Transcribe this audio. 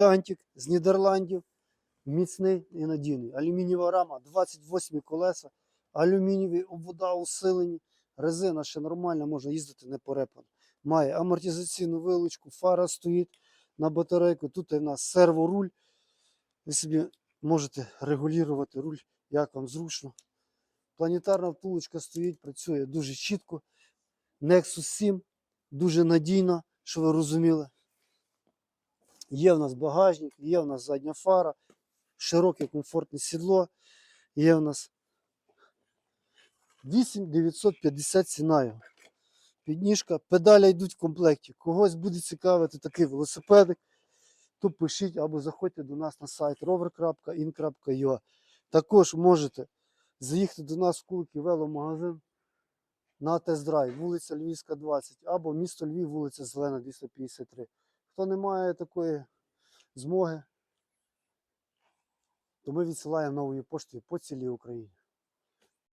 Антик з Нідерландів. Міцний і надійний. Алюмінієва рама, 28 колеса, алюмінієві обвода усилені. Резина ще нормальна, можна їздити не порепано. Має амортизаційну вилучку, фара стоїть на батарейку. Тут у нас серворуль. Ви собі можете регулювати руль, як вам зручно. Планетарна втулочка стоїть, працює дуже чітко. Nexus 7 дуже надійна, що ви розуміли. Є в нас багажник, є в нас задня фара, широке комфортне сідло. Є в нас 8950 ціна його. Підніжка, педаля йдуть в комплекті. Когось буде цікавити такий велосипедик, то пишіть або заходьте до нас на сайт rover.in.ua. Також можете заїхати до нас в Кулики веломагазин на тест-драйв, вулиця Львівська, 20, або місто Львів, вулиця Зелена, 253. Хто не має такої змоги, то ми відсилаємо новою поштою по цілій Україні.